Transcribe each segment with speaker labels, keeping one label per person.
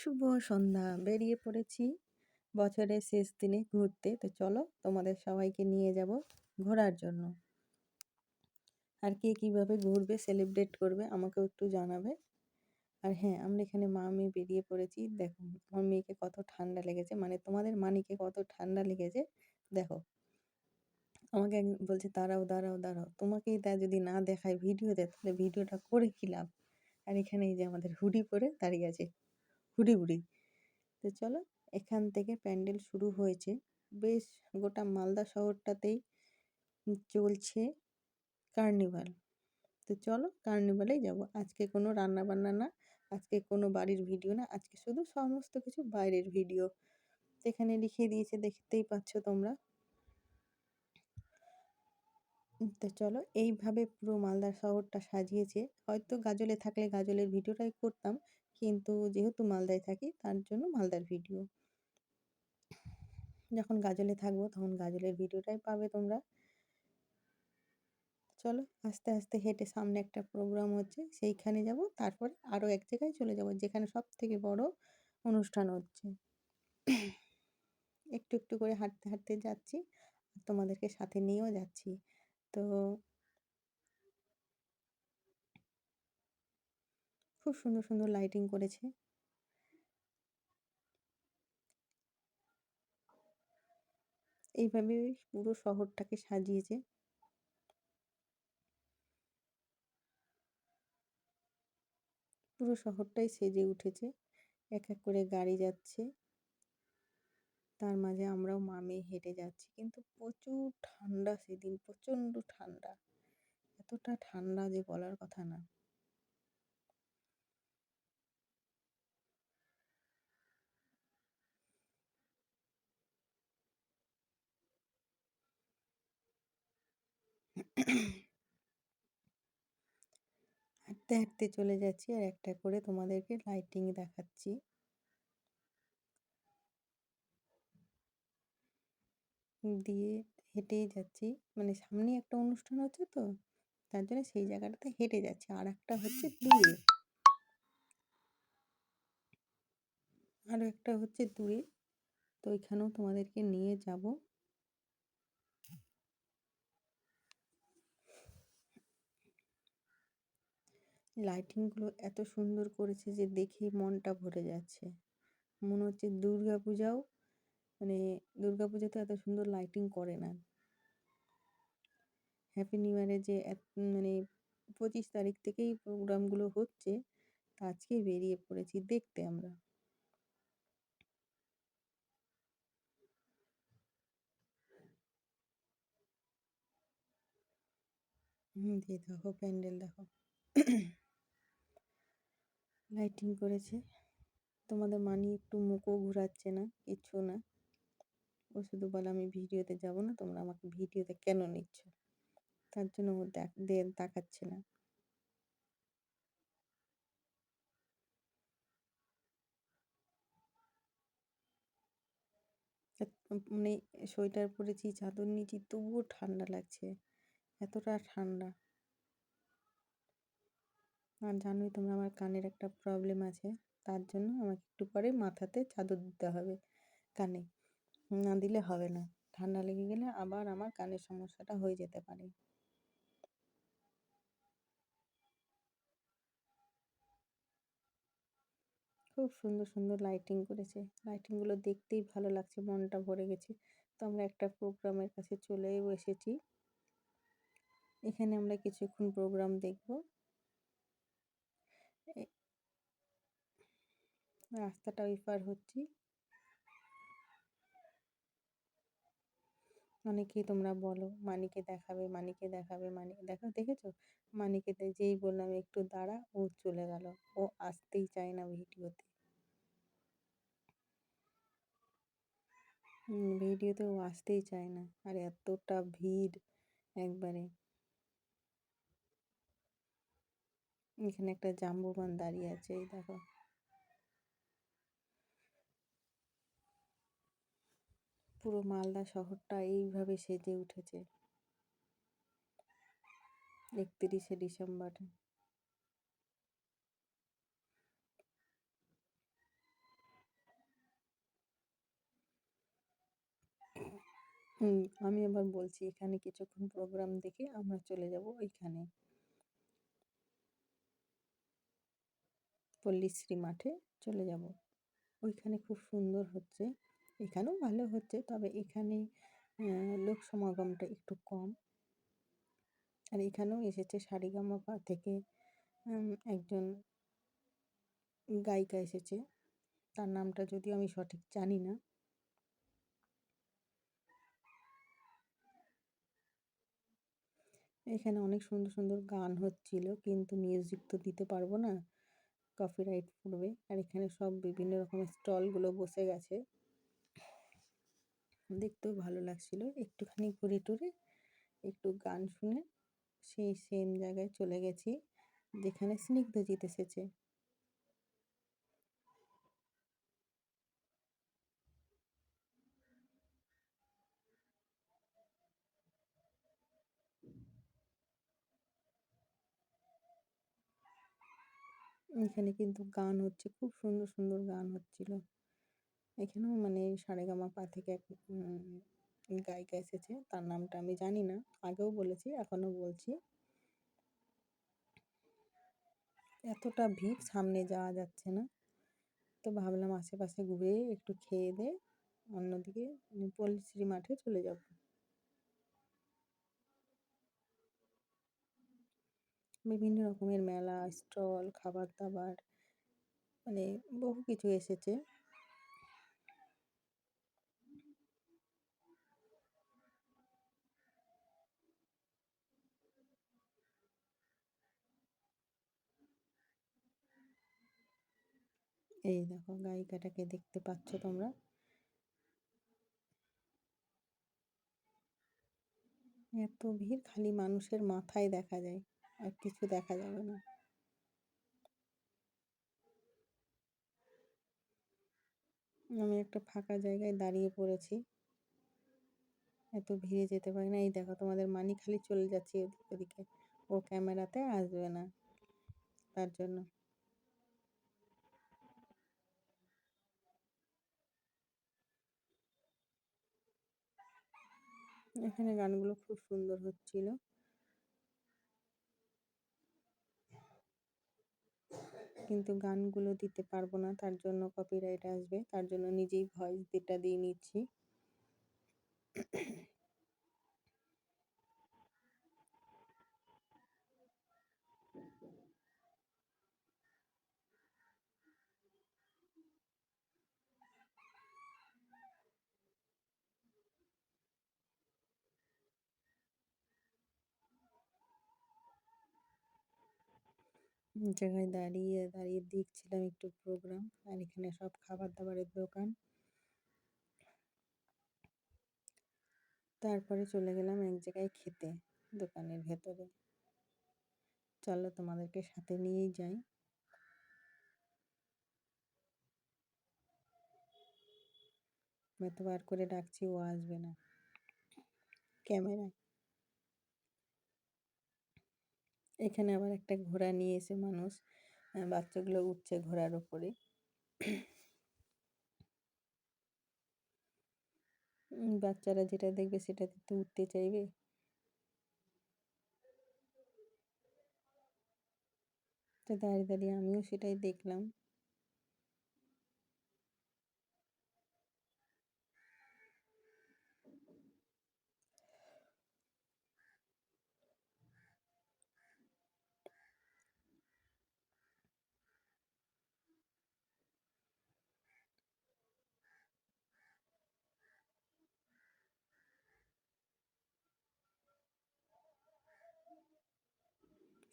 Speaker 1: শুভ সন্ধ্যা। বেরিয়ে পড়েছি বছরের শেষ দিনে ঘুরতে। তো চলো তোমাদের সবাইকে নিয়ে যাব ঘোরার জন্য। আর কে কীভাবে ঘুরবে সেলিব্রেট করবে, আমাকেও একটু জানাবে। আর হ্যাঁ আমরা এখানে মা মেয়ে বেরিয়ে পড়েছি। দেখো, আমার মেয়েকে কত ঠান্ডা লেগেছে। মানে তোমাদের মানিকে কত ঠান্ডা লেগেছে। দেখো, আমাকে বলছে, দাঁড়াও দাঁড়াও দাঁড়াও। তোমাকেই তা যদি না দেখায় ভিডিওতে, তাহলে ভিডিওটা করে কী লাভ? আর এখানে এই যে আমাদের হুডি পরে দাঁড়িয়ে আছে। বুড়ি তো চলো, এখান থেকে প্যান্ডেল শুরু হয়েছে। বেশ, গোটা মালদা শহরটাতেই চলছে কার্নিভাল। তো চলো, কার্নিভালেই যাব। আজকে কোনো রান্না বান্না না, আজকে কোনো বাড়ির ভিডিও না, আজকে শুধু সমস্ত কিছু বাইরের ভিডিও। এখানে লিখে দিয়েছে, দেখতেই পাচ্ছ তোমরা। তো চলো, এইভাবে পুরো মালদা শহরটা সাজিয়েছে। হয়তো গাজলে থাকলে গাজলের ভিডিওটাই করতাম কিন্তু যেহেতু মালদায় থাকি, তার জন্য মালদার ভিডিও। যখন গাজলে থাকব, তখন গাজলের ভিডিওটাই পাবে তোমরা। চলো, আস্তে আস্তে হেঁটে সামনে একটা প্রোগ্রাম হচ্ছে, সেইখানে যাব, তারপর আরও এক জায়গায় চলে যাব, যেখানে সব থেকে বড় অনুষ্ঠান হচ্ছে। একটু একটু করে হাঁটতে হাঁটতে যাচ্ছি তোমাদেরকে সাথে নিয়েও যাচ্ছি। তো খুব সুন্দর সুন্দর লাইটিং করেছে। এইভাবে পুরো শহরটাকে সাজিয়েছে। পুরো শহরটাই সেজে উঠেছে। এক এক করে গাড়ি যাচ্ছে। তার মাঝে আমরাও মামে হেঁটে যাচ্ছি। কিন্তু প্রচুর ঠান্ডা সেদিন, প্রচণ্ড ঠান্ডা। এতটা ঠান্ডা যে বলার কথা না। হাঁটতে হাঁটতে চলে যাচ্ছি আর একটা করে তোমাদেরকে লাইটিং দেখাচ্ছি। দিয়ে হেঁটেই যাচ্ছি। মানে সামনে একটা অনুষ্ঠান হচ্ছে তো, তার জন্য সেই জায়গাটাতে হেঁটে যাচ্ছি। আর একটা হচ্ছে দূরে। আরও একটা হচ্ছে দূরে। তো ওইখানেও তোমাদেরকে নিয়ে যাব। লাইটিংগুলো এত সুন্দর করেছে যে দেখেই মনটা ভরে যাচ্ছে। মনে হচ্ছে দুর্গা পূজাও মানে দুর্গা পুজোতে এত সুন্দর লাইটিং করে না। হ্যাপি নিউ ইয়ারে যে মানে পঁচিশ তারিখ থেকেই প্রোগ্রামগুলো হচ্ছে, তা আজকেই বেরিয়ে পড়েছি দেখতে আমরা। হুম দিয়ে দেখো, প্যান্ডেল দেখো। লাইটিং করেছে। তোমাদের মানি একটু মুখও ঘুরাচ্ছে না, কিচ্ছু না। ও শুধু বলে আমি ভিডিওতে যাব না, তোমরা আমাকে ভিডিওতে কেন নিচ্ছ? তার জন্য ও তাকাচ্ছে না। মানে সোয়েটার পরেছি, চাদর নিয়েছি, তবুও ঠান্ডা লাগছে। এতটা ঠান্ডা। আর জানোই তোমরা আমার কানের একটা প্রবলেম আছে। তার জন্য আমাকে একটু পরে মাথাতে চাদর দিতে হবে কানে। না দিলে হবে না। ঠান্ডা লেগে গেলে আবার আমার কানের সমস্যাটা হয়ে যেতে পারে। খুব সুন্দর সুন্দর লাইটিং করেছে। লাইটিংগুলো দেখতেই ভালো লাগছে, মনটা ভরে গেছে। তো আমরা একটা প্রোগ্রামের কাছে চলেও এসেছি। এখানে আমরা কিছুক্ষণ প্রোগ্রাম দেখব। রাস্তাটা ওই হচ্ছি। অনেকেই তোমরা বলো, মানিকে দেখাবে মানিকে দেখাবে মানিক দেখো, দেখেছ? মানিকে যেই বললাম, একটু দাঁড়া, ও চলে গেল। ও আসতেই চায় না ভিডিওতে। ভিডিওতে ও আসতেই চায় না। আর এতটা ভিড় একবারে। এখানে একটা জাম্বুবান দাঁড়িয়ে আছে, এই দেখো। পুরো মালদা শহরটা এইভাবে সেজে উঠেছে। একত্রিশে ডিসেম্বর। আমি আবার বলছি, এখানে কিছুক্ষণ প্রোগ্রাম দেখে আমরা চলে যাব ওইখানে পল্লীশ্রী মাঠে চলে যাব। ওইখানে খুব সুন্দর হচ্ছে। এখানেও ভালো হচ্ছে, তবে এখানে লোক সমাগমটা একটু কম। আর এখানেও এসেছে সারিগামাপা থেকে একজন গায়িকা এসেছে। তার নামটা যদিও আমি সঠিক জানি না। এখানে অনেক সুন্দর সুন্দর গান হচ্ছিল, কিন্তু মিউজিক তো দিতে পারব না। কপিরাইট পড়বে। আর এখানে সব বিভিন্ন রকমের স্টলগুলো বসে গেছে। দেখতেও ভালো লাগছিল। একটুখানি ঘুরে টুরে একটু গান শুনে সেই সেম জায়গায় চলে গেছি, যেখানে স্নিগ্ধজিৎ এসেছে। এখানে কিন্তু গান হচ্ছে, খুব সুন্দর সুন্দর গান হচ্ছিল। এখানেও মানে সারেগামাপা থেকে এক গায়িকা এসেছে, তার নামটা আমি জানি না, আগেও বলেছি, এখনও বলছি। এতটা ভিড় সামনে যাওয়া যাচ্ছে না। তো ভাবলাম আশেপাশে ঘুরে একটু খেয়ে দে, অন্যদিকে পল্লীশ্রী মাঠে চলে যাব। বিভিন্ন রকমের মেলা, স্টল খাবার দাবার মানে বহু কিছু এসেছে। এই দেখো, গায়িকাটাকে দেখতে পাচ্ছ তোমরা। এত ভিড়, খালি মানুষের মাথায় দেখা যায়। আর কিছু দেখা যাবে না। আমি একটা ফাঁকা জায়গায় দাঁড়িয়ে পড়েছি। এত ভিড়ে যেতে পারি না। এই দেখো, তোমাদের মানি খালি চলে যাচ্ছে ওদিকে। ও ক্যামেরাতে আসবে না তার জন্য। এখানে গানগুলো খুব সুন্দর হচ্ছিল। কিন্তু গানগুলো দিতে পারব না, তার জন্য কপিরাইট আসবে, তার জন্য নিজেই ভয়েস যেটা দিয়ে নিচ্ছি। জায়গায় দাঁড়িয়ে দাঁড়িয়ে দেখছিলাম একটু প্রোগ্রাম আর এখানে সব খাবার দাবারের দোকান। তারপরে চলে গেলাম এক জায়গায় খেতে, দোকানের ভেতরে। চলো তোমাদেরকে সাথে নিয়েই যাই। এতবার করে ডাকছি, ও আসবে না। ক্যামেরায়? এখানে আবার একটা ঘোড়া নিয়ে এসে মানুষ বাচ্চাগুলো উঠছে ঘোড়ার ওপরে। বাচ্চারা যেটা দেখবে সেটাতে তো উঠতে চাইবে। তো দাঁড়িয়ে দাঁড়িয়ে আমিও সেটাই দেখলাম।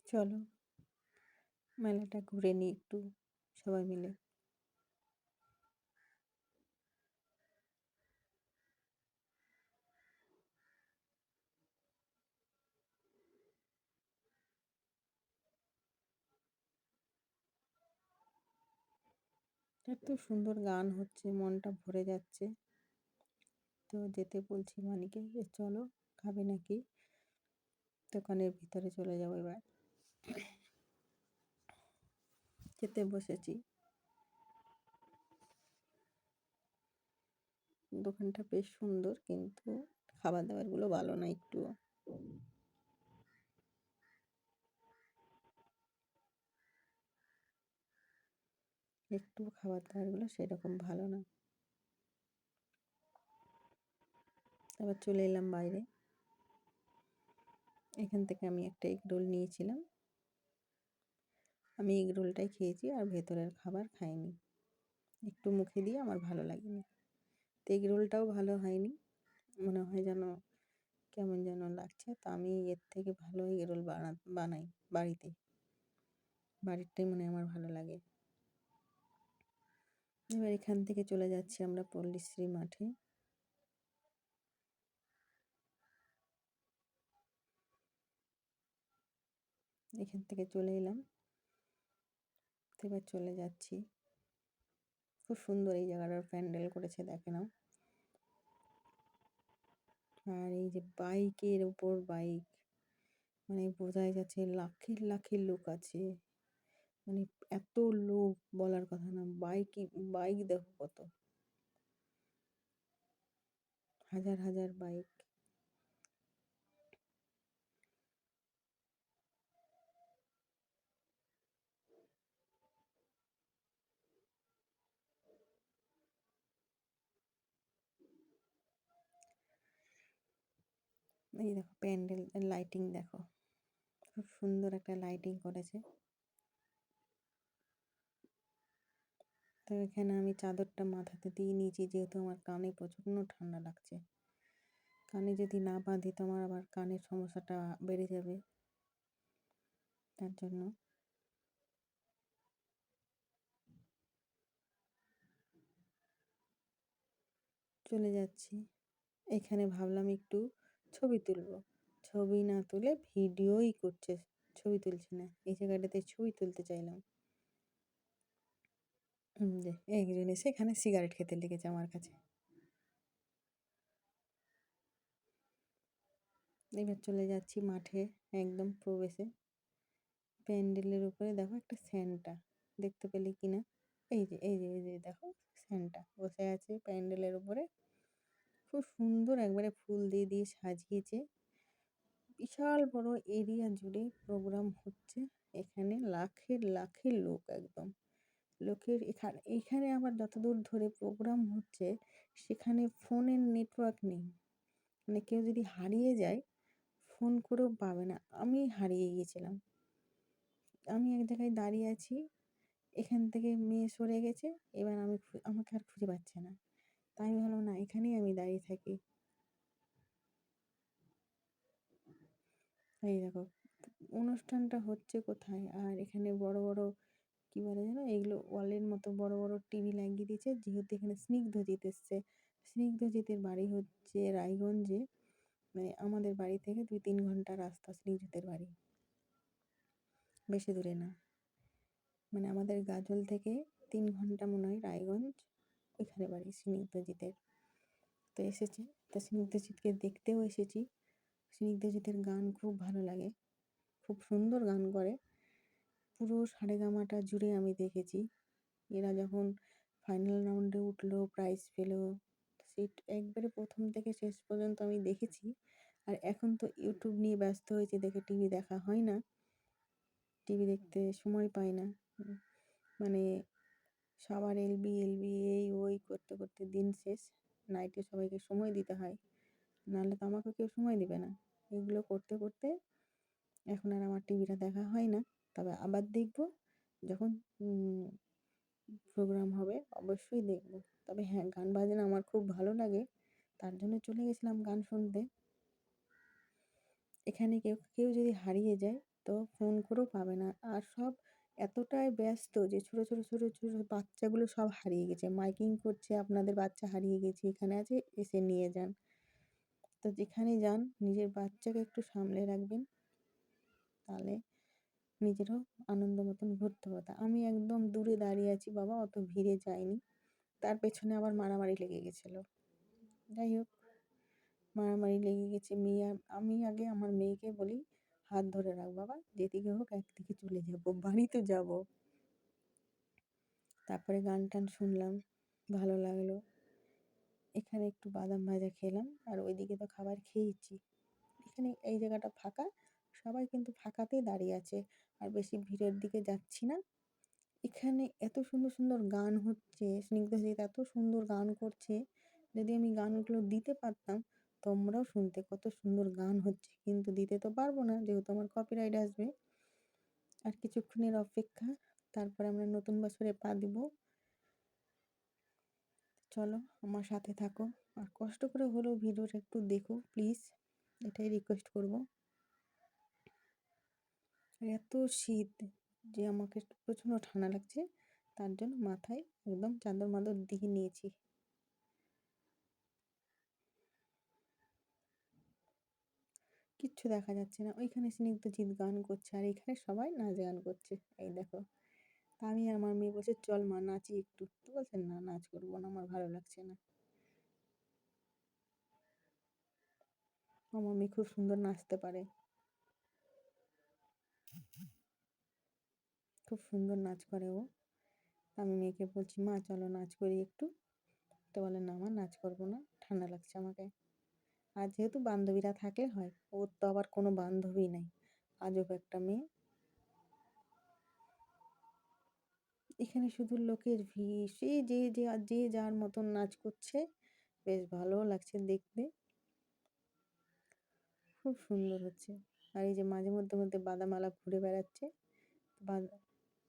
Speaker 1: চলো। মেলাটা ঘুরে নিই একটু, সবাই মিলে। এত সুন্দর গান হচ্ছে, মনটা ভরে যাচ্ছে। তো যেতে বলছি মানিকে যে, চলো, খাবে নাকি? দোকানের ভিতরে চলে যাব এবার। খেতে বসেছি। দোকানটা বেশ সুন্দর কিন্তু খাবার দাবারগুলো ভালো না একটুও একটু খাবার দাবারগুলো সেরকম ভালো না। তারপর চলে এলাম বাইরে। এখান থেকে আমি একটা এগ রোল নিয়েছিলাম। আমি এগ রোলটাই খেয়েছি আর ভেতরের খাবার খাইনি। একটু মুখে দিয়ে আমার ভালো লাগেনি। তো এগ রোলটাও ভালো হয়নি। মনে হয় যেন কেমন যেন লাগছে। তো আমি এর থেকে ভালো এগ রোল বানা, বানাই বাড়িতে। বাড়িরটাই মনে আমার ভালো লাগে। এবার এখান থেকে চলে যাচ্ছি আমরা পল্লীশ্রী মাঠে। এখান থেকে চলে এলাম। তো এবার চলে যাচ্ছি। খুব সুন্দর এই জায়গাটার প্যান্ডেল করেছে, দেখে নাও। আর এই যে বাইকের ওপর বাইক মানে বোঝাই যাচ্ছে লাখের লাখের লোক আছে। মানে এত লোক বলার কথা না, বাইক বাইক দেখো কত। হাজার হাজার বাইক। এই দেখো প্যান্ডেল লাইটিং দেখো। খুব সুন্দর একটা লাইটিং করেছে। তো এখানে আমি চাদরটা মাথাতে দিয়ে নিয়েছি, যেহেতু আমার কানে প্রচণ্ড ঠান্ডা লাগছে। কানে যদি না বাঁধি তো আমার আবার কানের সমস্যাটা বেড়ে যাবে। তার জন্য। চলে যাচ্ছি। এখানে ভাবলাম একটু ছবি তুলব। ছবি না তুলে ভিডিওই করছে, ছবি তুলছে না। এই জায়গাটাতে ছবি তুলতে চাইলাম। যে একজন এসে এখানে সিগারেট খেতে লেগেছে আমার কাছে। এবার চলে যাচ্ছি মাঠে, একদম প্রবেশে। প্যান্ডেলের উপরে দেখো একটা স্যান্টা, দেখতে পেলে কিনা? এই যে এই যে এই যে, দেখো, স্যান্টা। বসে আছে প্যান্ডেলের উপরে। খুব সুন্দর একবারে ফুল দিয়ে দিয়ে সাজিয়েছে। বিশাল বড় এরিয়া জুড়ে প্রোগ্রাম হচ্ছে। এখানে লাখের লাখের লোক একদম। লোকের এখানে এখানে আবার যতদূর ধরে প্রোগ্রাম হচ্ছে, সেখানে ফোনের নেটওয়ার্ক নেই। মানে কেউ যদি হারিয়ে যায়, ফোন করেও পাবে না। আমি হারিয়ে গিয়েছিলাম। আমি এক জায়গায় দাঁড়িয়ে আছি। এখান থেকে মেয়ে সরে গেছে। এবার আমি আমাকে আর খুঁজে পাচ্ছে না। তাই আমি ভাবলাম না, এখানেই আমি দাঁড়িয়ে থাকি। এই দেখো, অনুষ্ঠানটা হচ্ছে কোথায়? আর এখানে বড় বড় কী বলে যেন, এগুলো ওয়ালের মতো বড় বড় টিভি লাগিয়ে দিয়েছে, যেহেতু এখানে স্নিগ্ধ স্নিগ্ধজিৎ এসছে। স্নিগ্ধজিতের বাড়ি হচ্ছে রায়গঞ্জে মানে আমাদের বাড়ি থেকে দুই তিন ঘণ্টা রাস্তা স্নিগ্ধজিতের বাড়ি। বেশি দূরে না। মানে আমাদের গাজল থেকে তিন ঘণ্টা মনে হয় রায়গঞ্জ। ওইখানে বাড়ি স্নিগ্ধজিতের তো এসেছি। তো স্নিগ্ধজিৎকে দেখতেও এসেছি। স্নিগ্ধজিতের গান খুব ভালো লাগে। খুব সুন্দর গান করে। পুরো সারেগামাটা জুড়ে আমি দেখেছি। এরা যখন ফাইনাল রাউন্ডে উঠল প্রাইজ পেল সেট একবারে প্রথম থেকে শেষ পর্যন্ত আমি দেখেছি। আর এখন তো ইউটিউব নিয়ে ব্যস্ত হয়েছে, দেখে টিভি দেখা হয় না। টিভি দেখতে সময় পাই না। মানে সবার এলবি এলবি, এই, ওই করতে করতে দিন শেষ। নাইটে সবাইকে সময় দিতে হয়। নাহলে তো আমাকে কেউ সময় দেবে না। এগুলো করতে করতে এখন আর আমার টিভিটা দেখা হয় না। তবে আবার দেখব। যখন প্রোগ্রাম হবে অবশ্যই দেখব। তবে হ্যাঁ গান বাজনা আমার খুব ভালো লাগে। তার জন্য চলে গেছিলাম গান শুনতে। এখানে কেউ কেউ যদি হারিয়ে যায় তো ফোন করেও পাবে না। আর সব এতটাই ব্যস্ত যে, ছোটো ছোটো ছোটো ছোটো বাচ্চাগুলো সব হারিয়ে গেছে। মাইকিং করছে, আপনাদের বাচ্চা হারিয়ে গেছে, এখানে আছে, এসে নিয়ে যান। তো যেখানে যান, নিজের বাচ্চাকে একটু সামলে রাখবেন। তাহলে নিজেরও আনন্দ মতন ঘুরতে হতো আমি একদম দূরে দাঁড়িয়ে আছি, বাবা, অত ভিড়ে যাইনি। তার পেছনে আবার মারামারি লেগে গেছিল। যাই হোক, মারামারি লেগে গেছে। মেয়ে, আমি আগে আমার মেয়েকে বলি হাত ধরে রাখ বাবা। যেদিকে হোক একদিকে চলে যাব বাড়ি তো যাব। তারপরে গান টান শুনলাম, ভালো লাগল। এখানে একটু বাদাম ভাজা খেলাম, আর ওইদিকে তো খাবার খেয়েছি। এখানে এই জায়গাটা ফাঁকা, সবাই কিন্তু ফাঁকাতেই দাঁড়িয়ে আছে, আর বেশি ভিড়ের দিকে যাচ্ছি না। এখানে এত সুন্দর সুন্দর গান হচ্ছে স্নিগ্ধজিৎ এত সুন্দর গান করছে, যদি আমি গানগুলো দিতে পারতাম তোমরাও শুনতে কত সুন্দর গান হচ্ছে। কিন্তু দিতে তো পারব না, যেহেতু আমার কপিরাইট আসবে। আর কিছুক্ষণের অপেক্ষা, তারপরে আমরা নতুন বছরে পা দিব। চলো, আমার সাথে থাকো। আর কষ্ট করে হলেও ভিডিওটা একটু দেখো প্লিজ এটাই রিকোয়েস্ট করব। এত শীত যে আমাকে প্রচণ্ড ঠান্ডা লাগছে, তার জন্য মাথায় একদম চাদর মাদর দিয়ে নিয়েছি। কিচ্ছু দেখা যাচ্ছে না। ওইখানে স্নিগ্ধজিৎ গান করছে আর এখানে সবাই নাচ গান করছে। এই দেখো তা আমি আমার মেয়ে বলছে চল মা নাচি একটু। তো বলছেন না, নাচ করব না, আমার ভালো লাগছে না। আমার মেয়ে খুব সুন্দর নাচতে পারে। খুব সুন্দর নাচ করে ও। আমি মেয়েকে বলছি, মা, চলো নাচ করি একটু। তো বলে, না আমার নাচ করব না, ঠান্ডা লাগছে আমাকে। আর যেহেতু বান্ধবীরা থাকে, হয়। ওর তো আবার কোনো বান্ধবী নাই। আজব একটা মেয়ে। এখানে শুধু লোকের ভিড়। সে যে যে যে যার মতন নাচ করছে, বেশ ভালোও লাগছে দেখতে। খুব সুন্দর হচ্ছে। আর এই যে মাঝে মধ্যে মধ্যে বাদামালা ঘুরে বেড়াচ্ছে।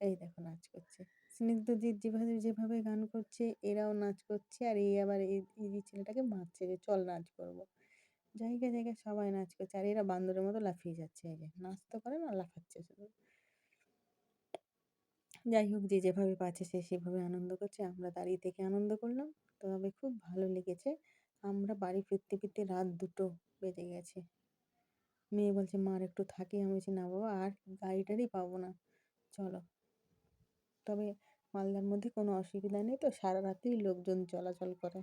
Speaker 1: এই দেখো নাচ করছে। স্নিগ্ধজিৎ যেভাবে যেভাবে গান করছে, এরাও নাচ করছে। আর এই আবার এই ছেলেটাকে মারছে যে, চল নাচ করব। জায়গায় জায়গায় সবাই নাচ করছে আর এরা বান্দরের মতো লাফিয়ে যাচ্ছে যে। নাচ তো করে না, লাফাচ্ছে শুধু। যাই হোক, যে যেভাবে পাচ্ছে সে সেভাবে আনন্দ করছে। আমরা দাঁড়িয়ে থেকে আনন্দ করলাম। তবে খুব ভালো লেগেছে। আমরা বাড়ি ফিরতে ফিরতে রাত দুটো বেজে গেছে। মেয়ে বলছে মার একটু থাকি। আমি বলছি, না বাবা, আর গাড়িটারই পাবো না। চলো। তবে মালদার মধ্যে কোনো অসুবিধা নেই তো, সারা রাতেই লোকজন চলাচল করে।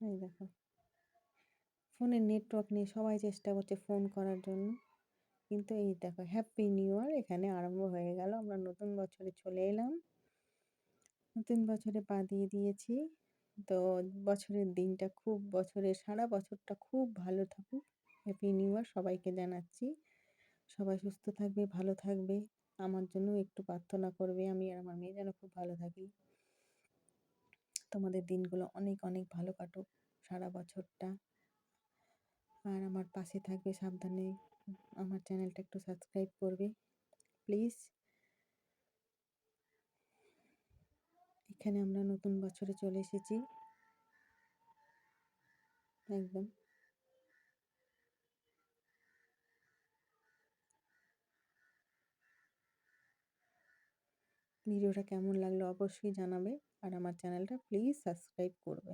Speaker 1: এই দেখো। ফোনের নেটওয়ার্ক নেই সবাই চেষ্টা করছে ফোন করার জন্য। কিন্তু এই দেখো হ্যাপি নিউ ইয়ার এখানে আরম্ভ হয়ে গেল। আমরা নতুন বছরে চলে এলাম। নতুন বছরে পা দিয়ে দিয়েছি। তো বছরের দিনটা খুব, বছরের সারা বছরটা খুব ভালো থাকুক। হ্যাপি নিউ ইয়ার সবাইকে জানাচ্ছি। সবাই সুস্থ থাকবে, ভালো থাকবে। আমার জন্য একটু প্রার্থনা করবে আমি আর আমার মেয়ে যেন খুব ভালো থাকি। তোমাদের দিনগুলো অনেক অনেক ভালো কাটুক সারা বছরটা। আর আমার পাশে থাকবে সাবধানে আমার চ্যানেলটা একটু সাবস্ক্রাইব করবে, প্লিজ। এখানে আমরা নতুন বছরে চলে এসেছি। একদম। ভিডিওটা কেমন লাগল অবশ্যই জানাবে। আর আমার চ্যানেলটা প্লিজ সাবস্ক্রাইব করবে।